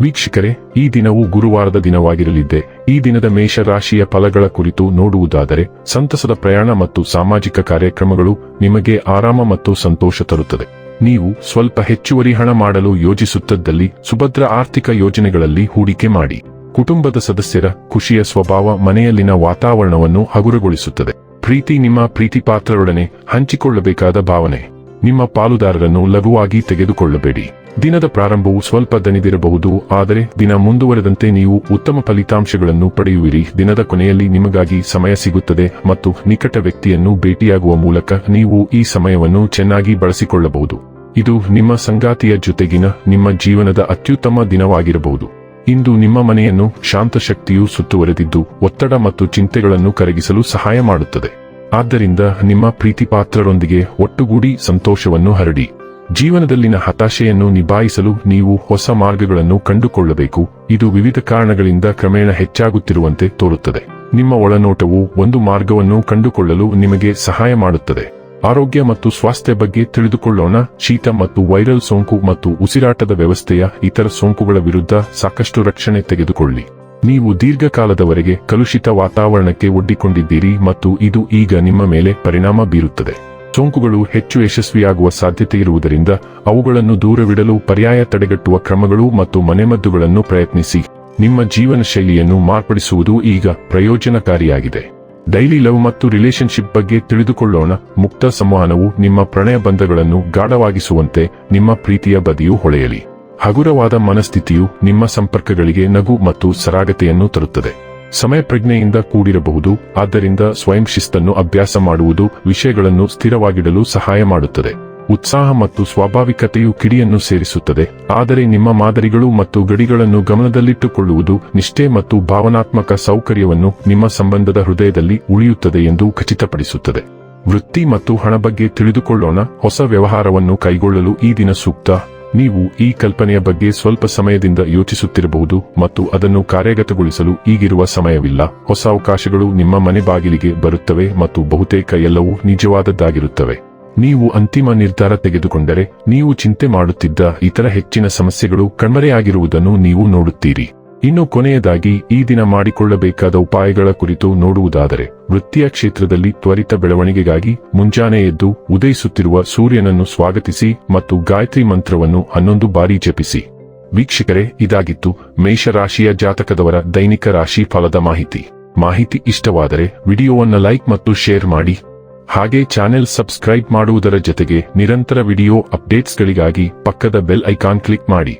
ವೀಕ್ಷಕರೇ, ಈ ದಿನವು ಗುರುವಾರದ ದಿನವಾಗಿರಲಿದ್ದೆ. ಈ ದಿನದ ಮೇಷರಾಶಿಯ ಫಲಗಳ ಕುರಿತು ನೋಡುವುದಾದರೆ, ಸಂತಸದ ಪ್ರಯಾಣ ಮತ್ತು ಸಾಮಾಜಿಕ ಕಾರ್ಯಕ್ರಮಗಳು ನಿಮಗೆ ಆರಾಮ ಮತ್ತು ಸಂತೋಷ ತರುತ್ತದೆ. ನೀವು ಸ್ವಲ್ಪ ಹೆಚ್ಚುವರಿ ಹಣ ಮಾಡಲು ಯೋಜಿಸುತ್ತಿದ್ದಲ್ಲಿ ಸುಭದ್ರ ಆರ್ಥಿಕ ಯೋಜನೆಗಳಲ್ಲಿ ಹೂಡಿಕೆ ಮಾಡಿ. ಕುಟುಂಬದ ಸದಸ್ಯರ ಖುಷಿಯ ಸ್ವಭಾವ ಮನೆಯಲ್ಲಿನ ವಾತಾವರಣವನ್ನು ಹಗುರಗೊಳಿಸುತ್ತದೆ. ಪ್ರೀತಿ ನಿಮ್ಮ ಪ್ರೀತಿ ಪಾತ್ರರೊಡನೆ ಹಂಚಿಕೊಳ್ಳಬೇಕಾದ ಭಾವನೆ. ನಿಮ್ಮ ಪಾಲುದಾರರನ್ನು ಲಘುವಾಗಿ ತೆಗೆದುಕೊಳ್ಳಬೇಡಿ. ದಿನದ ಪ್ರಾರಂಭವು ಸ್ವಲ್ಪ ದಣಿದಿರಬಹುದು, ಆದರೆ ದಿನ ಮುಂದುವರೆದಂತೆ ನೀವು ಉತ್ತಮ ಫಲಿತಾಂಶಗಳನ್ನು ಪಡೆಯುವಿರಿ. ದಿನದ ಕೊನೆಯಲ್ಲಿ ನಿಮಗಾಗಿ ಸಮಯ ಸಿಗುತ್ತದೆ ಮತ್ತು ನಿಕಟ ವ್ಯಕ್ತಿಯನ್ನು ಭೇಟಿಯಾಗುವ ಮೂಲಕ ನೀವು ಈ ಸಮಯವನ್ನು ಚೆನ್ನಾಗಿ ಬಳಸಿಕೊಳ್ಳಬಹುದು. ಇದು ನಿಮ್ಮ ಸಂಗಾತಿಯ ಜೊತೆಗಿನ ನಿಮ್ಮ ಜೀವನದ ಅತ್ಯುತ್ತಮ ದಿನವಾಗಿರಬಹುದು. ಇಂದು ನಿಮ್ಮ ಮನೆಯನ್ನು ಶಾಂತ ಶಕ್ತಿಯು ಸುತ್ತುವರೆದಿದ್ದು, ಒತ್ತಡ ಮತ್ತು ಚಿಂತೆಗಳನ್ನು ಕರಗಿಸಲು ಸಹಾಯ ಮಾಡುತ್ತದೆ. ಆದ್ದರಿಂದ ನಿಮ್ಮ ಪ್ರೀತಿಪಾತ್ರರೊಂದಿಗೆ ಒಟ್ಟುಗೂಡಿ ಸಂತೋಷವನ್ನು ಹರಡಿ. ಜೀವನದಲ್ಲಿನ ಹತಾಶೆಯನ್ನು ನಿಭಾಯಿಸಲು ನೀವು ಹೊಸ ಮಾರ್ಗಗಳನ್ನು ಕಂಡುಕೊಳ್ಳಬೇಕು. ಇದು ವಿವಿಧ ಕಾರಣಗಳಿಂದ ಕ್ರಮೇಣ ಹೆಚ್ಚಾಗುತ್ತಿರುವಂತೆ ತೋರುತ್ತದೆ. ನಿಮ್ಮ ಒಳನೋಟವು ಒಂದು ಮಾರ್ಗವನ್ನು ಕಂಡುಕೊಳ್ಳಲು ನಿಮಗೆ ಸಹಾಯ ಮಾಡುತ್ತದೆ. ಆರೋಗ್ಯ ಮತ್ತು ಸ್ವಾಸ್ಥ್ಯ ಬಗ್ಗೆ ತಿಳಿದುಕೊಳ್ಳೋಣ. ಶೀತ ಮತ್ತು ವೈರಲ್ ಸೋಂಕು ಮತ್ತು ಉಸಿರಾಟದ ವ್ಯವಸ್ಥೆಯ ಇತರ ಸೋಂಕುಗಳ ವಿರುದ್ಧ ಸಾಕಷ್ಟು ರಕ್ಷಣೆ ತೆಗೆದುಕೊಳ್ಳಿ. ನೀವು ದೀರ್ಘಕಾಲದವರೆಗೆ ಕಲುಷಿತ ವಾತಾವರಣಕ್ಕೆ ಒಡ್ಡಿಕೊಂಡಿದ್ದೀರಿ ಮತ್ತು ಇದು ಈಗ ನಿಮ್ಮ ಮೇಲೆ ಪರಿಣಾಮ ಬೀರುತ್ತದೆ. ಸೋಂಕುಗಳು ಹೆಚ್ಚು ಯಶಸ್ವಿಯಾಗುವ ಸಾಧ್ಯತೆ ಇರುವುದರಿಂದ ಅವುಗಳನ್ನು ದೂರವಿಡಲು ಪರ್ಯಾಯ ತಡೆಗಟ್ಟುವ ಕ್ರಮಗಳು ಮತ್ತು ಮನೆಮದ್ದುಗಳನ್ನು ಪ್ರಯತ್ನಿಸಿ. ನಿಮ್ಮ ಜೀವನ ಶೈಲಿಯನ್ನು ಮಾರ್ಪಡಿಸುವುದು ಈಗ ಪ್ರಯೋಜನಕಾರಿಯಾಗಿದೆ. ಡೈಲಿ ಲವ್ ಮತ್ತು ರಿಲೇಶನ್ಶಿಪ್ ಬಗ್ಗೆ ತಿಳಿದುಕೊಳ್ಳೋಣ. ಮುಕ್ತ ಸಂವಹನವು ನಿಮ್ಮ ಪ್ರಣಯ ಬಂಧಗಳನ್ನು ಗಾಢವಾಗಿಸುವಂತೆ ನಿಮ್ಮ ಪ್ರೀತಿಯ ಬದಿಯು ಹೊಳೆಯಲಿ. ಹಗುರವಾದ ಮನಸ್ಥಿತಿಯು ನಿಮ್ಮ ಸಂಪರ್ಕಗಳಿಗೆ ನಗು ಮತ್ತು ಸರಾಗತೆಯನ್ನು ತರುತ್ತದೆ. ಸಮಯ ಪ್ರಜ್ಞೆಯಿಂದ ಕೂಡಿರಬಹುದು, ಆದ್ದರಿಂದ ಸ್ವಯಂ ಶಿಸ್ತನ್ನು ಅಭ್ಯಾಸ ಮಾಡುವುದು ವಿಷಯಗಳನ್ನು ಸ್ಥಿರವಾಗಿಡಲು ಸಹಾಯ ಮಾಡುತ್ತದೆ. ಉತ್ಸಾಹ ಮತ್ತು ಸ್ವಾಭಾವಿಕತೆಯು ಕಿಡಿಯನ್ನು ಸೇರಿಸುತ್ತದೆ, ಆದರೆ ನಿಮ್ಮ ಮಾದರಿಗಳು ಮತ್ತು ಗಡಿಗಳನ್ನು ಗಮನದಲ್ಲಿಟ್ಟುಕೊಳ್ಳುವುದು ನಿಷ್ಠೆ ಮತ್ತು ಭಾವನಾತ್ಮಕ ಸೌಕರ್ಯವನ್ನು ನಿಮ್ಮ ಸಂಬಂಧದ ಹೃದಯದಲ್ಲಿ ಉಳಿಯುತ್ತದೆ ಎಂದು ಖಚಿತಪಡಿಸುತ್ತದೆ. ವೃತ್ತಿ ಮತ್ತು ಹಣ ಬಗ್ಗೆ ತಿಳಿದುಕೊಳ್ಳೋಣ, ಹೊಸ ವ್ಯವಹಾರವನ್ನು ಕೈಗೊಳ್ಳಲು ಈ ದಿನ ಸೂಕ್ತ. ನೀವು ಈ ಕಲ್ಪನೆಯ ಬಗ್ಗೆ ಸ್ವಲ್ಪ ಸಮಯದಿಂದ ಯೋಚಿಸುತ್ತಿರಬಹುದು ಮತ್ತು ಅದನ್ನು ಕಾರ್ಯಗತಗೊಳಿಸಲು ಈಗಿರುವ ಸಮಯವಿಲ್ಲ. ಹೊಸ ಅವಕಾಶಗಳು ನಿಮ್ಮ ಮನೆ ಬಾಗಿಲಿಗೆ ಬರುತ್ತವೆ ಮತ್ತು ಬಹುತೇಕ ಎಲ್ಲವೂ ನಿಜವಾದದ್ದಾಗಿರುತ್ತವೆ. ನೀವು ಅಂತಿಮ ನಿರ್ಧಾರ ತೆಗೆದುಕೊಂಡರೆ, ನೀವು ಚಿಂತೆ ಮಾಡುತ್ತಿದ್ದ ಇತರ ಹೆಚ್ಚಿನ ಸಮಸ್ಯೆಗಳು ಕಣ್ಮರೆಯಾಗಿರುವುದನ್ನು ನೀವು ನೋಡುತ್ತೀರಿ. ಇನ್ನು ಕೊನೆಯದಾಗಿ ಈ ದಿನ ಮಾಡಿಕೊಳ್ಳಬೇಕಾದ ಉಪಾಯಗಳ ಕುರಿತು ನೋಡುವುದಾದರೆ, ವೃತ್ತಿಯ ಕ್ಷೇತ್ರದಲ್ಲಿ ತ್ವರಿತ ಬೆಳವಣಿಗೆಗಾಗಿ ಮುಂಜಾನೆ ಎದ್ದು ಉದಯಿಸುತ್ತಿರುವ ಸೂರ್ಯನನ್ನು ಸ್ವಾಗತಿಸಿ ಮತ್ತು ಗಾಯತ್ರಿ ಮಂತ್ರವನ್ನು ಹನ್ನೊಂದು ಬಾರಿ ಜಪಿಸಿ. ವೀಕ್ಷಕರೇ, ಇದಾಗಿತ್ತು ಮೇಷರಾಶಿಯ ಜಾತಕದವರ ದೈನಿಕ ರಾಶಿ ಫಲದ ಮಾಹಿತಿ. ಮಾಹಿತಿ ಇಷ್ಟವಾದರೆ ವಿಡಿಯೋವನ್ನು ಲೈಕ್ ಮತ್ತು ಶೇರ್ ಮಾಡಿ. ಹಾಗೆ ಚಾನೆಲ್ ಸಬ್ಸ್ಕ್ರೈಬ್ ಮಾಡುವುದರ ಜೊತೆಗೆ ನಿರಂತರ ವಿಡಿಯೋ ಅಪ್ಡೇಟ್ಸ್ಗಳಿಗಾಗಿ ಪಕ್ಕದ ಬೆಲ್ ಐಕಾನ್ ಕ್ಲಿಕ್ ಮಾಡಿ.